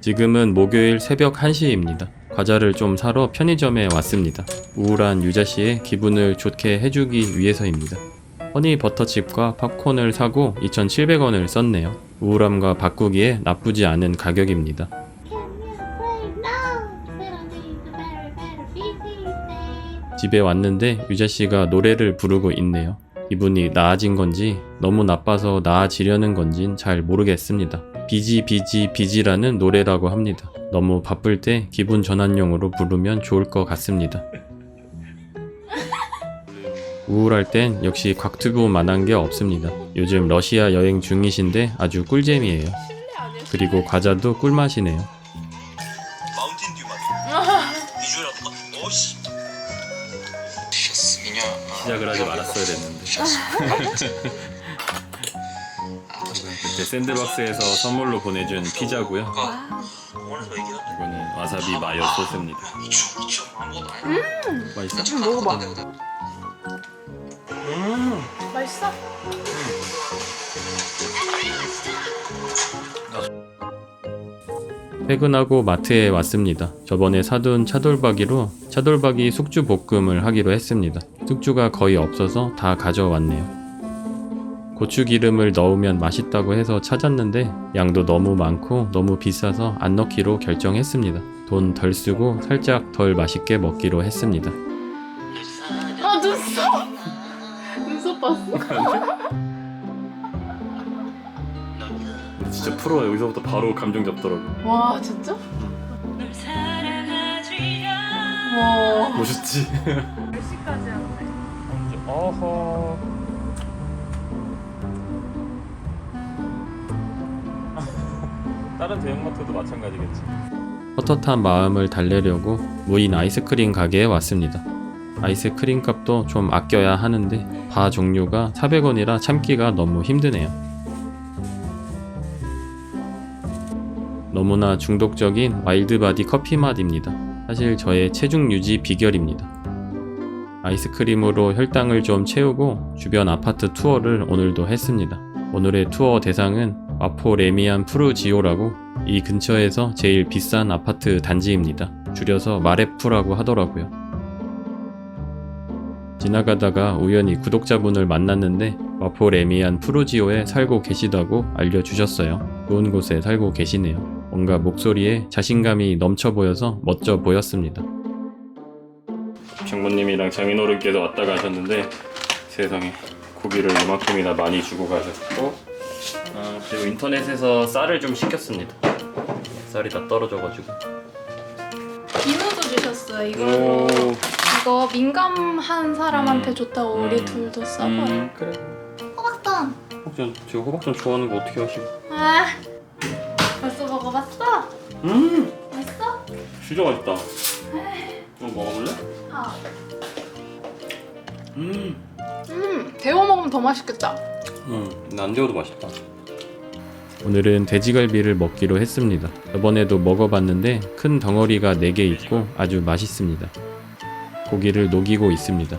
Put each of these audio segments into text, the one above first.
지금은 목요일 새벽 1시입니다. 과자를 좀 사러 편의점에 왔습니다. 우울한 유자 씨의 기분을 좋게 해주기 위해서입니다. 허니 버터칩과 팝콘을 사고 2,700원을 썼네요. 우울함과 바꾸기에 나쁘지 않은 가격입니다. 집에 왔는데 유자 씨가 노래를 부르고 있네요. 기분이 나아진 건지 너무 나빠서 나아지려는 건진 잘 모르겠습니다. 비지 비지 비지라는 노래라고 합니다. 너무 바쁠 때 기분 전환용으로 부르면 좋을 것 같습니다. 우울할 땐 역시 곽튜브만한 게 없습니다. 요즘 러시아 여행 중이신데 아주 꿀잼이에요. 그리고 과자도 꿀맛이네요. 시작을 하지 말았어야 됐는데. 그때 샌드박스에서 선물로 보내준 피자고요. 이거는 와사비 마요 소스입니다. 아니야 맛있어? 좀 먹어봐. 음. 맛있어? 퇴근하고 마트에 왔습니다. 저번에 사둔 차돌박이로 차돌박이 숙주 볶음을 하기로 했습니다. 숙주가 거의 없어서 다 가져왔네요. 고추기름을 넣으면 맛있다고 해서 찾았는데 양도 너무 많고 너무 비싸서 안 넣기로 결정했습니다. 돈 덜 쓰고 살짝 덜 맛있게 먹기로 했습니다. 아 눈썹! 눈썹 봤어? 진짜 프로 여기서부터 바로 감정 잡더라고. 와 진짜? 와 멋있지? 몇 시까지 하는데? 어허. 다른 대형마트도 마찬가지겠지. 헛헛한 마음을 달래려고 무인 아이스크림 가게에 왔습니다. 아이스크림 값도 좀 아껴야 하는데 바 종류가 400원이라 참기가 너무 힘드네요. 너무나 중독적인 와일드바디 커피 맛입니다. 사실 저의 체중 유지 비결입니다. 아이스크림으로 혈당을 좀 채우고 주변 아파트 투어를 오늘도 했습니다. 오늘의 투어 대상은 마포 레미안 푸르지오라고 이 근처에서 제일 비싼 아파트 단지입니다. 줄여서 마레푸라고 하더라고요. 지나가다가 우연히 구독자분을 만났는데 마포 레미안 푸르지오에 살고 계시다고 알려주셨어요. 좋은 곳에 살고 계시네요. 뭔가 목소리에 자신감이 넘쳐 보여서 멋져 보였습니다. 장모님이랑 장인어른께서 왔다 가셨는데 세상에 고기를 이만큼이나 많이 주고 가셨고 아, 그리고 인터넷에서 쌀을 좀 시켰습니다 쌀이 다 떨어져가지고 비누도 주셨어요 이거 오 이거 민감한 사람한테 음. 좋다고 우리 음. 둘도 써봐요 음, 그래. 호박전 제가 호박전 좋아하는 거 어떻게 하시고 아 벌써 먹어봤어? 음 맛있어? 진짜 맛있다 이거 먹어볼래? 아. 음, 음 데워 먹으면 더 맛있겠다 음안 데워도 맛있다 오늘은 돼지갈비를 먹기로 했습니다. 저번에도 먹어봤는데 큰 덩어리가 4개 있고 아주 맛있습니다. 고기를 녹이고 있습니다.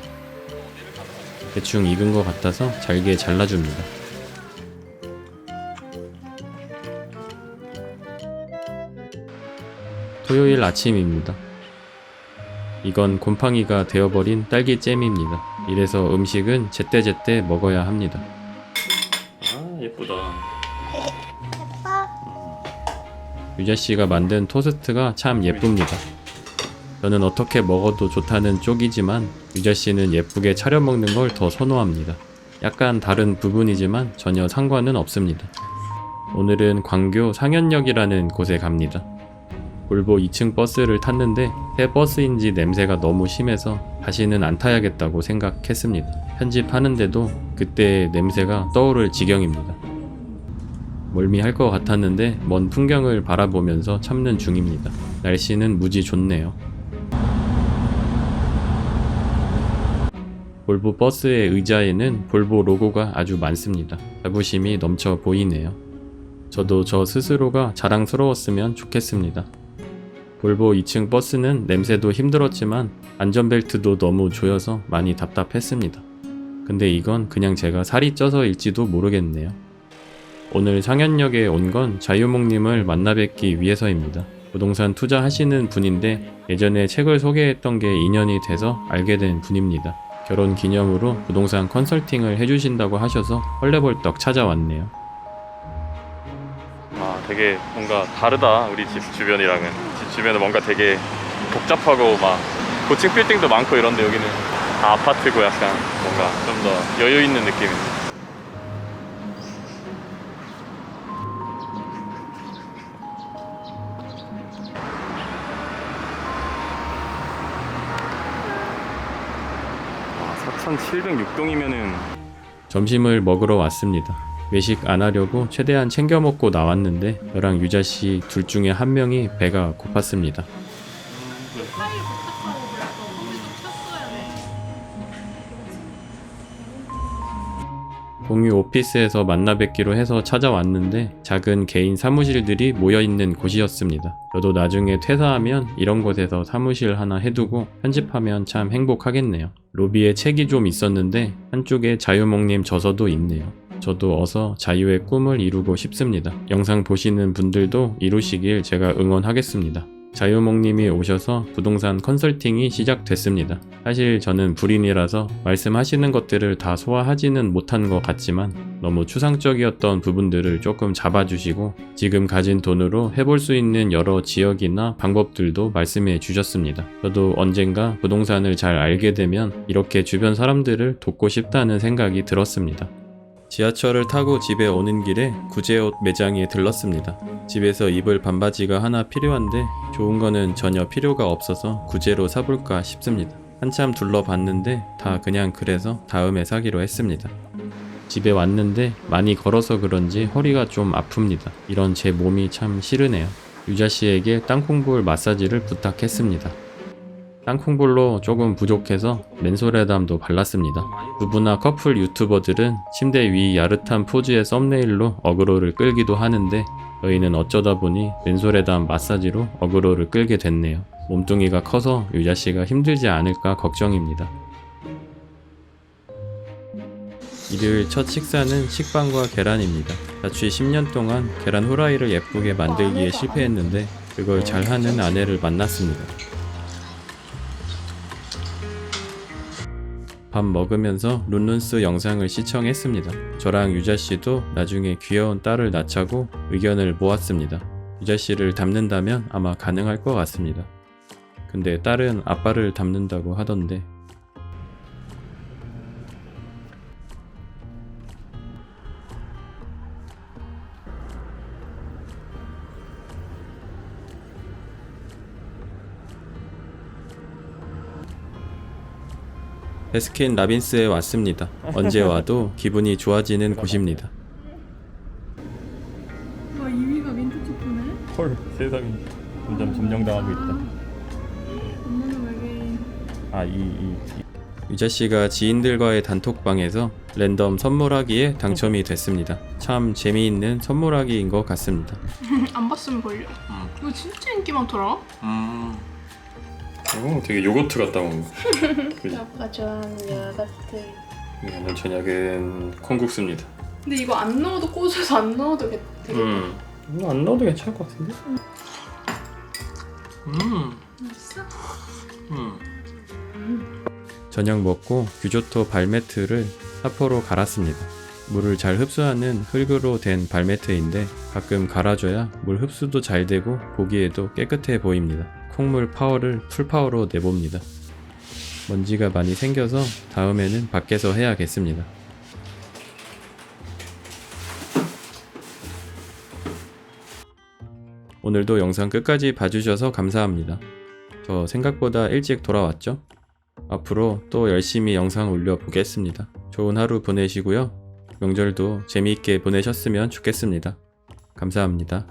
대충 익은 것 같아서 잘게 잘라줍니다. 토요일 아침입니다. 이건 곰팡이가 되어버린 딸기잼입니다. 이래서 음식은 제때제때 먹어야 합니다. 아 예쁘다 유자 씨가 만든 토스트가 참 예쁩니다. 저는 어떻게 먹어도 좋다는 쪽이지만 유자 씨는 예쁘게 차려 먹는 걸 더 선호합니다. 약간 다른 부분이지만 전혀 상관은 없습니다. 오늘은 광교 상현역이라는 곳에 갑니다. 볼보 2층 버스를 탔는데 새 버스인지 냄새가 너무 심해서 다시는 안 타야겠다고 생각했습니다. 편집하는데도 그때의 냄새가 떠오를 지경입니다. 멀미할 것 같았는데 먼 풍경을 바라보면서 참는 중입니다. 날씨는 무지 좋네요. 볼보 버스의 의자에는 볼보 로고가 아주 많습니다. 자부심이 넘쳐 보이네요. 저도 저 스스로가 자랑스러웠으면 좋겠습니다. 볼보 2층 버스는 냄새도 힘들었지만 안전벨트도 너무 조여서 많이 답답했습니다. 근데 이건 그냥 제가 살이 쪄서일지도 모르겠네요. 오늘 상현역에 온 건 자유목님을 만나 뵙기 위해서입니다. 부동산 투자하시는 분인데 예전에 책을 소개했던 게 인연이 돼서 알게 된 분입니다. 결혼 기념으로 부동산 컨설팅을 해주신다고 하셔서 헐레벌떡 찾아왔네요. 아, 되게 뭔가 다르다 우리 집 주변이랑은 집 주변은 뭔가 되게 복잡하고 막 고층 빌딩도 많고 이런데 여기는 다 아파트고 약간 뭔가 좀 더 여유 있는. 와, 4,706동이면은 점심을 먹으러 왔습니다. 외식 안 하려고 최대한 챙겨 먹고 나왔는데 저랑 유자 씨 둘 중에 한 명이 배가 고팠습니다. 파일 부탁 공유 오피스에서 만나 뵙기로 해서 찾아왔는데 작은 개인 사무실들이 모여 있는 곳이었습니다. 저도 나중에 퇴사하면 이런 곳에서 사무실 하나 해두고 편집하면 참 행복하겠네요. 로비에 책이 좀 있었는데 한쪽에 자유목님 저서도 있네요. 저도 어서 자유의 꿈을 이루고 싶습니다. 영상 보시는 분들도 이루시길 제가 응원하겠습니다. 자유목님이 오셔서 부동산 컨설팅이 시작됐습니다. 사실 저는 불인이라서 말씀하시는 것들을 다 소화하지는 못한 것 같지만 너무 추상적이었던 부분들을 조금 잡아주시고 지금 가진 돈으로 해볼 수 있는 여러 지역이나 방법들도 말씀해 주셨습니다. 저도 언젠가 부동산을 잘 알게 되면 이렇게 주변 사람들을 돕고 싶다는 생각이 들었습니다. 지하철을 타고 집에 오는 길에 구제옷 매장에 들렀습니다. 집에서 입을 반바지가 하나 필요한데 좋은 거는 전혀 필요가 없어서 구제로 사볼까 싶습니다. 한참 둘러봤는데 다 그냥 그래서 다음에 사기로 했습니다. 집에 왔는데 많이 걸어서 그런지 허리가 좀 아픕니다. 이런 제 몸이 참 싫으네요. 유자 씨에게 땅콩볼 마사지를 부탁했습니다. 땅콩볼로 조금 부족해서 맨솔에담도 발랐습니다. 부부나 커플 유튜버들은 침대 위 야릇한 포즈의 썸네일로 어그로를 끌기도 하는데 저희는 어쩌다 보니 맨솔에담 마사지로 어그로를 끌게 됐네요. 몸뚱이가 커서 유자 씨가 힘들지 않을까 걱정입니다. 일요일 첫 식사는 식빵과 계란입니다. 자취 10년 동안 계란 후라이를 예쁘게 만들기에 실패했는데 그걸 잘하는 아내를 만났습니다. 밥 먹으면서 룬룬스 영상을 시청했습니다. 저랑 유자 씨도 나중에 귀여운 딸을 낳자고 의견을 모았습니다. 유자 씨를 닮는다면 아마 가능할 것 같습니다. 근데 딸은 아빠를 닮는다고 하던데 베스킨 라빈스에 왔습니다. 언제 와도 기분이 좋아지는 곳입니다. 와 2위가 민트 초코네. 헐 세상에 점점 점령당하고 있다. 엄마는 외계인. 아이이 유자 씨가 지인들과의 단톡방에서 랜덤 선물하기에 당첨이 됐습니다. 참 재미있는 선물하기인 것 같습니다. 안 봤으면 걸려. 이거 진짜 인기 많더라. 음. 이거 되게 요거트 같다 먹는 그지? 아빠 좋아하는 요거트. 오늘 저녁은 콩국수입니다. 근데 이거 안 넣어도 꽂아서 안 넣어도 되- 되겠다. 음. 이거 안 넣어도 괜찮을 것 같은데? 음. 맛있어? 음. 저녁 먹고 규조토 발매트를 사포로 갈았습니다. 물을 잘 흡수하는 흙으로 된 발매트인데 가끔 갈아줘야 물 흡수도 잘 되고 보기에도 깨끗해 보입니다. 콩물 파워를 풀파워로 내봅니다. 먼지가 많이 생겨서 다음에는 밖에서 해야겠습니다. 오늘도 영상 끝까지 봐주셔서 감사합니다. 저 생각보다 일찍 돌아왔죠? 앞으로 또 열심히 영상 올려보겠습니다. 좋은 하루 보내시고요. 명절도 재미있게 보내셨으면 좋겠습니다. 감사합니다.